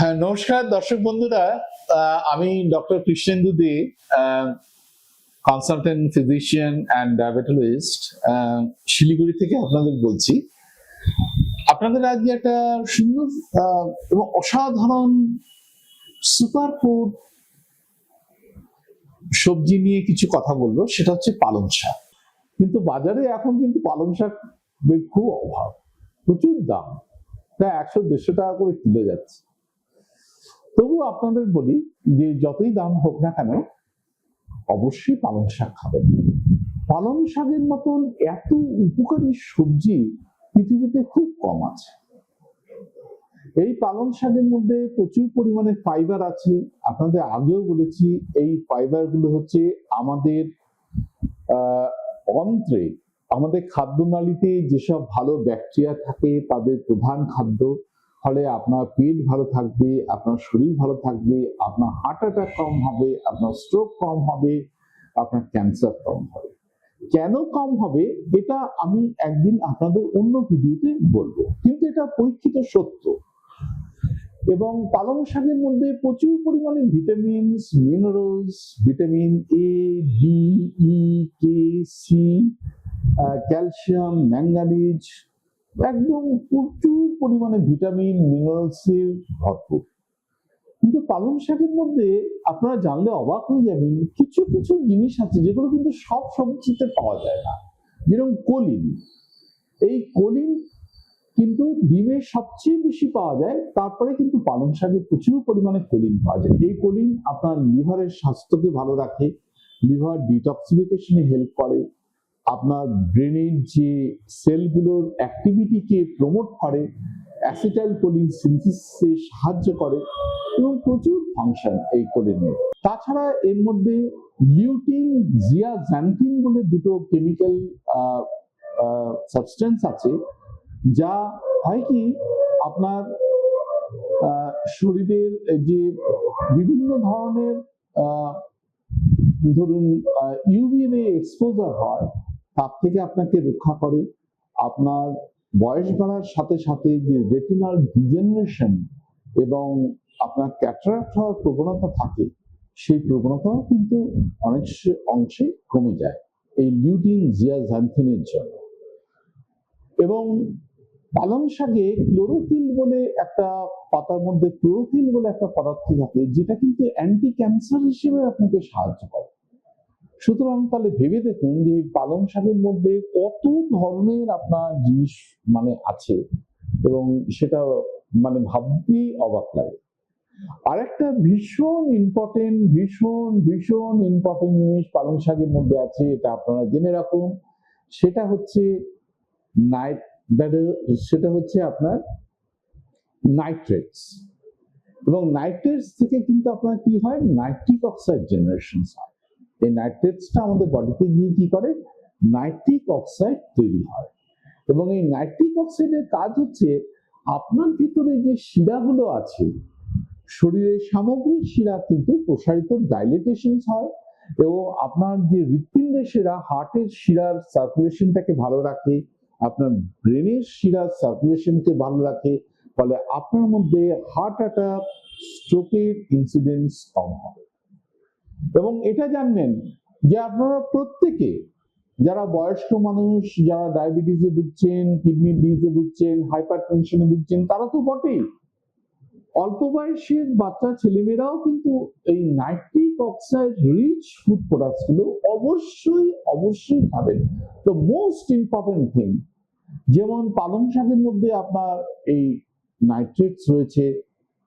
নমস্কার, দর্শক বন্ধুরা। আমি doctor Krishnendu De consultant physician and diabetologist Siliguri থেকে আপনাদের বলছি। আপনাদের আজকে একটা সুন্দর এবং অসাধারণ সুপার ফুড সবজি নিয়ে কিছু কথা বলব, সেটা হচ্ছে পালং শাক। কিন্তু বাজারে এখন কিন্তু পালং শাক খুব অভাব, প্রচুর দাম। প্রায় একশো দেড়শো টাকা করে কিলো যাচ্ছে। তবু আপনাদের বলি যে যতই দাম হোক না কেন অবশ্যই পালং শাক খাবেন। পালং শাকের মতন এত উপকারী সবজি পৃথিবীতে খুব কম আছে। এই পালং শাকের মধ্যে প্রচুর পরিমাণে ফাইবার আছে। আপনাদের আগেও বলেছি, এই ফাইবারগুলো হচ্ছে আমাদের অন্ত্রে, আমাদের খাদ্যনালীতে যেসব ভালো ব্যাকটেরিয়া থাকে, তাদের প্রধান খাদ্য। ফলে আপনার পেট ভালো থাকবে, আপনার শরীর ভালো থাকবে, আপনার হার্ট অ্যাটাক কম হবে, আপনার স্ট্রোক কম হবে, আপনার ক্যান্সার কম হবে। কেন কম হবে? এটা আমি একদিন আপনাদের অন্য ভিডিওতে বলব। কিন্তু এটা পরীক্ষিত সত্য। এবং পালং শাকের মধ্যে প্রচুর পরিমাণে vitamins minerals vitamin A D E K C calcium manganese একদম প্রচুর পরিমাণে ভিটামিন মিনারেলসের ভরপুর। কিন্তু পালং শাকের মধ্যে আপনারা জানলে অবাক হয়ে যাবেন, কিছু কিছু জিনিস আছে যেগুলো কিন্তু সব সবজিতে পাওয়া যায় না। যেরকম কলিন। এই কলিন কিন্তু ডিমে সবচেয়ে বেশি পাওয়া যায়, তারপরে কিন্তু পালং শাকে প্রচুর পরিমাণে কলিন পাওয়া যায়। এই কলিন আপনার লিভারের স্বাস্থ্যকে ভালো রাখে, লিভার ডিটক্সিফিকেশনে হেল্প করে আপনার ব্রেনের যে সেলগুলোর অ্যাক্টিভিটিকে প্রমোট করে অ্যাসিটাইল কোলিন সিনথেসিসে সাহায্য করে এবং প্রচুর ফাংশন এই কোলিনের তাছাড়া এর মধ্যে লিউটিন জিয়াজ্যান্থিন বলে দুটো কেমিক্যাল সাবস্টেন্স আছে, যা হয় কি আপনার শরীরের যে বিভিন্ন ধরনের ধরুন ইউভি এক্সপোজার হয় তার থেকে আপনাকে রক্ষা করে। আপনার বয়স বাড়ার সাথে সাথে যে রেটিনাল ডিজেনারেশন এবং আপনার ক্যাটারাক্ট হওয়ার প্রবণতা থাকে, সেই প্রবণতাও কিন্তু অনেক অংশে কমে যায় এই লিউটিন জিয়াজান্থিনের জন্য। এবং পালং শাকে ক্লোরোফিল বলে একটা পাতার মধ্যে ক্লোরোফিল বলে একটা পদার্থ থাকে, যেটা কিন্তু অ্যান্টি ক্যান্সার হিসেবে আপনাকে সাহায্য করে। সুতরাং তাহলে ভেবে দেখুন যে পালং শাকের মধ্যে কত ধরনের আপনার জিনিস মানে আছে এবং সেটা মানে ভাবতেই অবাক লাগে। আরেকটা ভীষণ ইম্পর্টেন্ট ভীষণ ভীষণ ইম্পর্টেন্ট জিনিস পালং শাকের মধ্যে আছে, এটা আপনারা জেনে রাখুন। সেটা হচ্ছে নাইট সেটা হচ্ছে আপনার নাইট্রেটস এবং নাইট্রেটস থেকে কিন্তু আপনার কি হয়? নাইট্রিক অক্সাইড জেনারেশন হয়। এই নাইট্রেটসটা আমাদের বডিতে গিয়ে কি করে? নাইট্রিক অক্সাইড তৈরি হয়। এবং এই নাইট্রিক অক্সাইডের কাজ হচ্ছে আপনার ভিতরে যে শিরাগুলো আছে, শরীরের সামগ্রিক শিরা কিন্তু প্রসারিত ডাইলেটেশন হয় এবং আপনার যে হৃৎপিণ্ডের শিরা হার্টের শিরার সার্কুলেশনটাকে ভালো রাখে, আপনার ব্রেনের শিরার সার্কুলেশনকে ভালো রাখে, ফলে আপনার মধ্যে হার্ট অ্যাটাক স্ট্রোকের ইনসিডেন্স কম হবে। এবং এটা জানবেন যে আপনারা প্রত্যেকে যারা বয়স্ক মানুষ, যারা ডায়াবেটিসে ভুগছেন কিডনি ডিজে ভুগছেন হাইপার টেনশনে ভুগছেন, তারা তো বটেই। অল্প বয়সের বাচ্চা ছেলেমেয়েরাও কিন্তু এই নাইট্রিক অক্সাইড রিচ ফুড প্রোডাক্টসগুলো অবশ্যই অবশ্যই খাবেন। তো মোস্ট ইম্পর্টেন্ট থিং যেমন পালং শাকের মধ্যে আপনার এই নাইট্রেটস রয়েছে,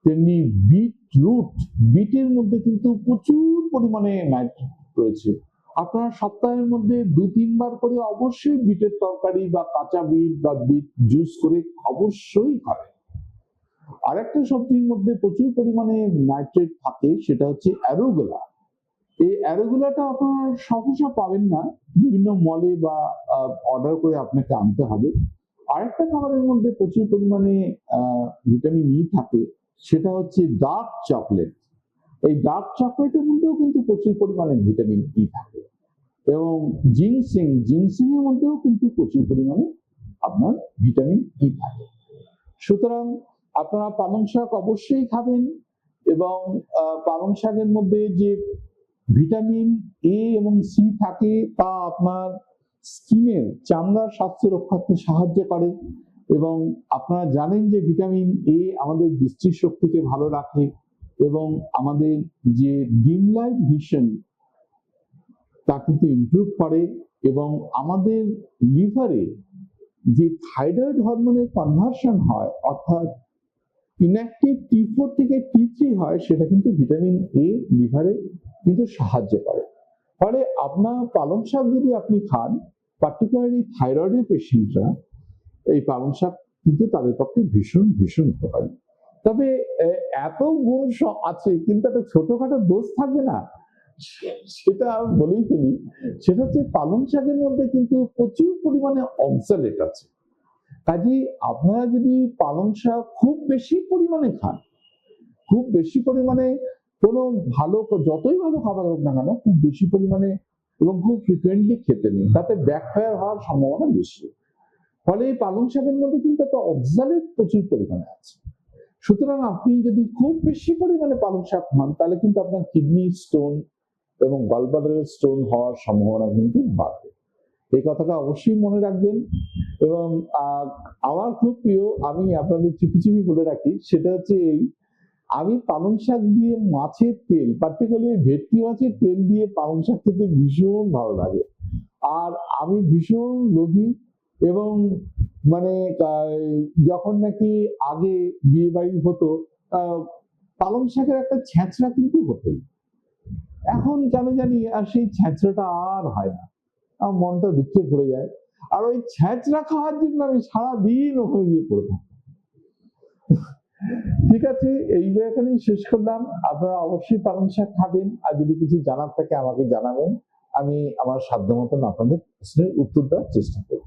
তেমনি বিট রুট বিটের মধ্যে কিন্তু প্রচুর পরিমাণে নাইট্রেট রয়েছে। আপনারা সপ্তাহের মধ্যে দু, তিনবার করে অবশ্যই বিটের তরকারি বা কাঁচা বিট বা বিট জুস করে অবশ্যই খাবেন। আরেকটা সবজির মধ্যে প্রচুর পরিমাণে নাইট্রেট থাকে, সেটা হচ্ছে অ্যারোগোলা এই অ্যারোগুলাটা আপনারা সহসা পাবেন না, বিভিন্ন মলে বা অর্ডার করে আপনাকে আনতে হবে। আরেকটা খাবারের মধ্যে প্রচুর পরিমাণে ভিটামিন ই থাকে সেটা হচ্ছে ডার্ক চকলেট এই ডার্ক চকলেটের মধ্যেও কিন্তু প্রচুর পরিমাণে ভিটামিন ই থাকে। এবং জিনসিং জিনসিং এর মধ্যেও কিন্তু প্রচুর পরিমাণে আপনার ভিটামিন ই থাকে। সুতরাং আপনারা পালং শাক অবশ্যই খাবেন এবং পালং শাকের মধ্যে যে ভিটামিন এ এবং সি থাকে তা আপনার স্কিনের চামড়ার স্বাস্থ্য রক্ষাতে সাহায্য করে। এবং আপনারা জানেন যে ভিটামিন এ আমাদের দৃষ্টিশক্তিকে ভালো রাখে এবং আমাদের যে ডিম লাইট ভিশন তা কিন্তু ইমপ্রুভ করে এবং আমাদের লিভারে যে থাইরয়েড হরমোনের কনভার্সন হয়, অর্থাৎ ইনঅ্যাক্টিভ টি ফোর থেকে টি থ্রি হয়, সেটা কিন্তু ভিটামিন এ লিভারে কিন্তু সাহায্য করে। ফলে আপনার পালং শাক যদি আপনি খান পার্টিকুলারলি থাইরয়েডের পেশেন্টরা এই পালং শাক কিন্তু তাদের পক্ষে ভীষণ ভীষণ উপকারী। তবে এত গুণ আছে, কিন্তু একটা ছোটখাটো দোষ থাকবে না। সেটা বলেই ফেলি, সেটা হচ্ছে পালং শাকের মধ্যে কিন্তু প্রচুর পরিমাণে অক্সালেট আছে। কাজে আপনারা যদি পালং শাক খুব বেশি পরিমাণে খান, খুব বেশি পরিমাণে কোনো ভালো, যতই ভালো খাবার হোক না কেন, খুব বেশি পরিমাণে এবং খুব ফ্রিকুয়েন্টলি খেতে নেই তাতে ব্যাকফায়ার হওয়ার সম্ভাবনা বেশি। ফলে এই পালং শাকের মধ্যে কিন্তু একটা অক্সালেট প্রচুর পরিমাণে আছে। সুতরাং আপনি যদি খুব বেশি পরিমাণে পালং শাক খান, তাহলে কিন্তু আপনার কিডনি স্টোন এবং গলব্লাডারের স্টোন হওয়ার সম্ভাবনা কিন্তু বাড়বে। এই কথাটা অবশ্যই মনে রাখবেন এবং আমার খুব প্রিয়, আমি আপনাদের চুপি চুপি বলে রাখি, সেটা হচ্ছে এই, আমি পালং শাক দিয়ে মাছের তেল পার্টিকুলারলি ভেটকি মাছের তেল দিয়ে পালং শাক খেতে ভীষণ ভালো লাগে। আর আমি ভীষণ লোভী এবং মানে যখন নাকি আগে বিয়ে বাড়ি হতো পালং শাকের একটা ছ্যাঁচড়া কিন্তু হতোই। এখন কেন জানি আর সেই ছ্যাঁচড়াটা আর হয় না। আমার মনটা দুঃখে ভরে যায়। আর ওই ছ্যাঁচড়া খাওয়ার জন্য আমি সারাদিন ওখানে গিয়ে পড়ে থাকি ঠিক আছে, এই এখানেই শেষ করলাম। আপনারা অবশ্যই পালং শাক খাবেন। আর যদি কিছু জানার থাকে আমাকে জানাবেন। আমি আমার সাধ্য মতন আপনাদের প্রশ্নের উত্তর দেওয়ার চেষ্টা করব।